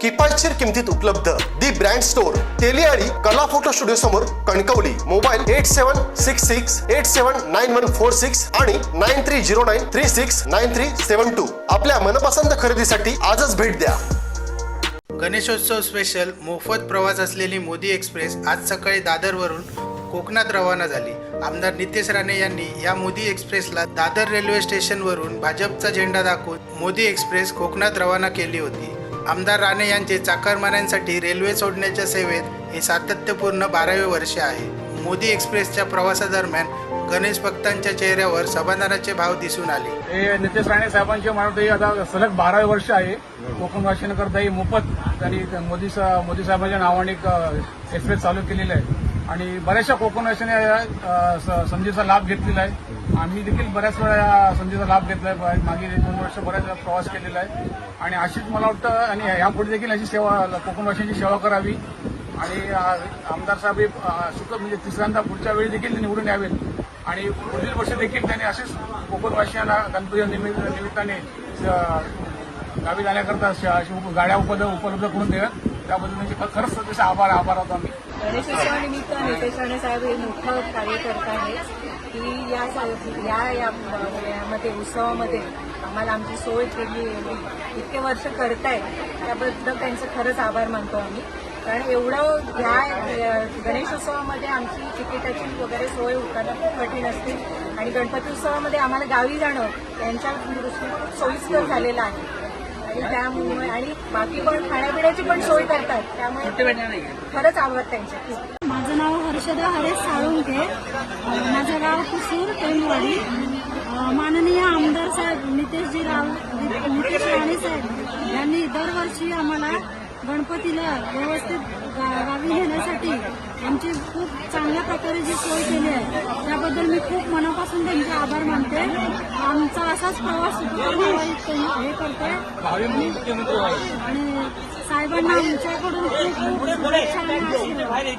किफायतशीर किमतीत उपलब्ध. दी ब्रँड स्टोअर तेलियाळी कला फोटो स्टुडिओ समोर Kankavli. Mobile eight seven six six eight seven nine one four six आणि nine three zero nine three six nine three seven two आपल्या मनपसंत खरेदीसाठी आजच भेट द्या. गणेशोत्सव स्पेशल मोफत प्रवास असलेली मोदी एक्सप्रेस आज सकाळी दादरवरून कोकणात रवाना झाली. आमदार नितेश राणे यांनी या मोदी एक्सप्रेसला दादर रेल्वे स्टेशनवरून भाजपचा झेंडा दाखवून मोदी एक्सप्रेस कोकणात रवाना केली होती. आमदार राणे यांचे चाकरमान्यांसाठी रेल्वे सोडण्याच्या सेवेत हे सातत्यपूर्ण बारावे वर्ष आहे. मोदी एक्सप्रेसच्या प्रवासादरम्यान गणेश भक्तांच्या चेहऱ्यावर समाधानाचे भाव दिसून आले. हे नितेश राणे साहेबांचे मला हे आता सलग बारावे वर्ष आहे. कोकण करता ही मोफत त्यांनी मोदी मोदी साहेबांच्या नावाने एक एक्सप्रेस चालू केलेला आहे. आणि बऱ्याचशा कोकणवासियांनी या स- संधीचा लाभ घेतलेला आहे. आम्ही देखील बऱ्याच वेळा या संधीचा लाभ घेतला आहे मागील एक दोन वर्ष बऱ्याच वेळा प्रवास केलेला आहे. आणि अशीच मला वाटतं आणि यापुढे देखील अशी सेवा कोकणवासियांची सेवा करावी. आणि आमदार साहेब हे, सुख म्हणजे तिसऱ्यांदा पुढच्या वेळी देखील ते निवडून यावेत. आणि पुढील वर्ष देखील त्यांनी असेच कोकणवासियांना गणपती निमित्त निमित्ताने गावी जाण्याकरता अशी गाड्या उपलब्ध उपलब्ध करून देव्यात त्याबद्दल त्यांचे खरंच त्याचे आभार आभार आहोत आम्ही. गणेशोत्सवानिमित्त नितेश राणे साहेब हे मोठं कार्य करत आहेत. की या या यामध्ये उत्सवामध्ये आम्हाला आमची सोय केली एवढी इतके वर्ष करतायत त्याबद्दल त्यांचं खरंच आभार मानतो आम्ही. कारण एवढं या गणेशोत्सवामध्ये आमची तिकिटाची वगैरे सोय होताना खूप कठीण असते. आणि गणपती उत्सवामध्ये आम्हाला गावी जाणं त्यांच्या दृष्टीने खूप सोयीस्कर झालेलं आहे. त्यामुळे आणि बाकी पण खाण्यापिण्याची पण सोय करतात त्यामुळे खरंच आभार त्यांचे. माझं नाव हर्षदा हरेश साळुंके. माझं गाव कुसूर टेमवाडी माननीय आमदार साहेब नितेशजी राव नितेश राणे साहेब यांनी दरवर्षी आम्हाला गणपतीला व्यवस्थित गावी नेण्यासाठी आमची खूप चांगल्या प्रकारे जी सोय केली आहे त्याबद्दल मी खूप मनापासून त्यांचे आभार मानते. आमचा असाच प्रवास हे करते आणि साहेबांना आमच्याकडून खूप खूप